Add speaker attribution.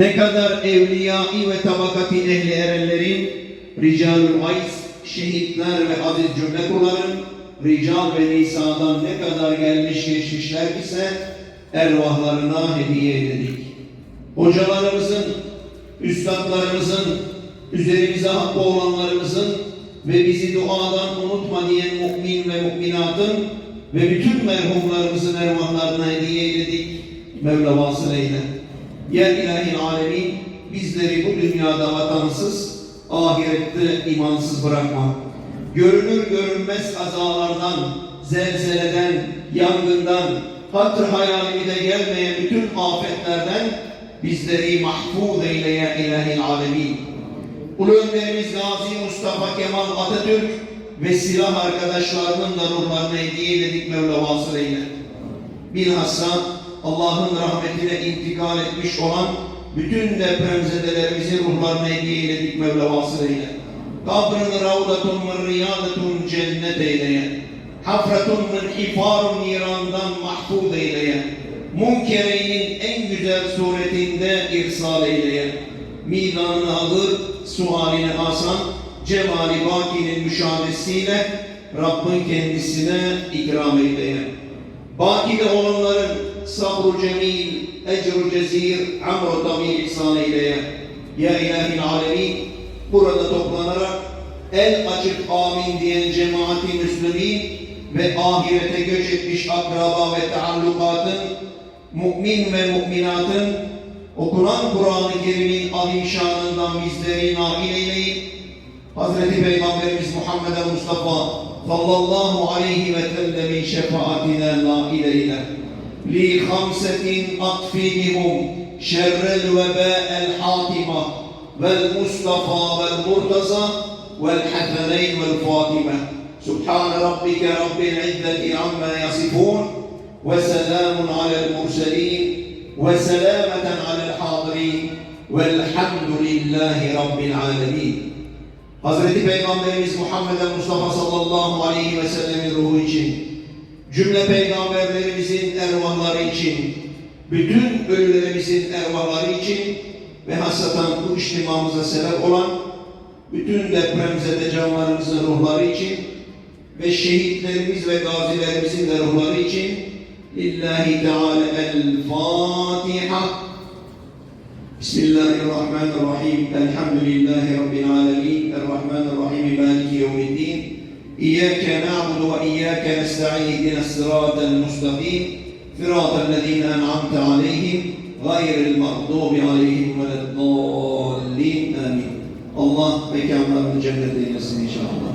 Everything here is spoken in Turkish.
Speaker 1: Ne kadar evliyai ve tabakati ehli erenlerin, ricalül ays, şehitler ve aziz cümle kulların, rical ve nisadan ne kadar gelmiş geçmişler ise ervahlarına hediye ededik. Hocalarımızın, üstadlarımızın, üzerimize hakkı olanlarımızın ve bizi duadan unutma diyen mümin ve müminatın ve bütün merhumlarımızın ervahlarına hediye eyledik. Mevla vasıl eyle. Ya ilahil alemin bizleri bu dünyada vatansız, ahirette imansız bırakma. Görünür görünmez kazalardan, zelzeleden, yangından, hatır hayalimize gelmeyen bütün afetlerden bizleri mahfuz eyle ya ilahil alemin. Ulu Önderimiz Gazi Mustafa Kemal Atatürk ve silah arkadaşlarının da ruhlarına hediye eyledik Mevla vasıl eyle. Bilhassa Allah'ın rahmetine intikal etmiş olan bütün depremzedelerimizin ruhlarına hediye eyledik Mevla vasıl eyle. Kabrını ravdatun min riyadatun cennet eyleye. Hafratun min hifarun nirandan mahfuz eyleye. Munkereynin en güzel suretinde irsal eyleye. Midanını alır, sualini asan, cemali bakinin müşahedesiyle Rabbin kendisine ikram eyleye. Bakide olanların sabru cemil, ecru cezir, amru tamil ihsan eyleye. Ya ilahi alemin, burada toplanarak el açıp amin diyen cemaati müslümin ve ahirete göç etmiş akraba ve taallukatın, mümin ve müminatın okunan Kur'an-ı Kerim'in azim bizleri nail eyleyip Hazreti Peygamberimiz Muhammed Mustafa صلى الله عليه وسلم من شفاعتنا ما إلينا لخمسة قد فيهم شر الوباء الحاطمة والمصطفى والمرتضى والحفنين والفاطمة. سبحان ربك رب العزة عما يصفون وسلام على المرسلين وسلامة على الحاضرين والحمد لله رب العالمين. Hazreti Peygamberimiz Muhammed Mustafa sallallahu aleyhi ve sellemin ruhu için, cümle peygamberlerimizin ervahları için, bütün ölülerimizin ervahları için ve hasaten bu içtimamıza sebep olan bütün depremzede canlarımızın ruhları için ve şehitlerimiz ve gazilerimizin de ruhları için Lillahi Teala El-Fatiha بسم الله الرحمن الرحيم الحمد لله رب العالمين الرحمن الرحيم مالك يوم الدين إياك نعبد وإياك نستعين اهدنا الصراط المستقيم صراط الذين أنعمت عليهم غير المغضوب عليهم ولا الضالين آمين الله mekanlarını cennet eylesin inşallah.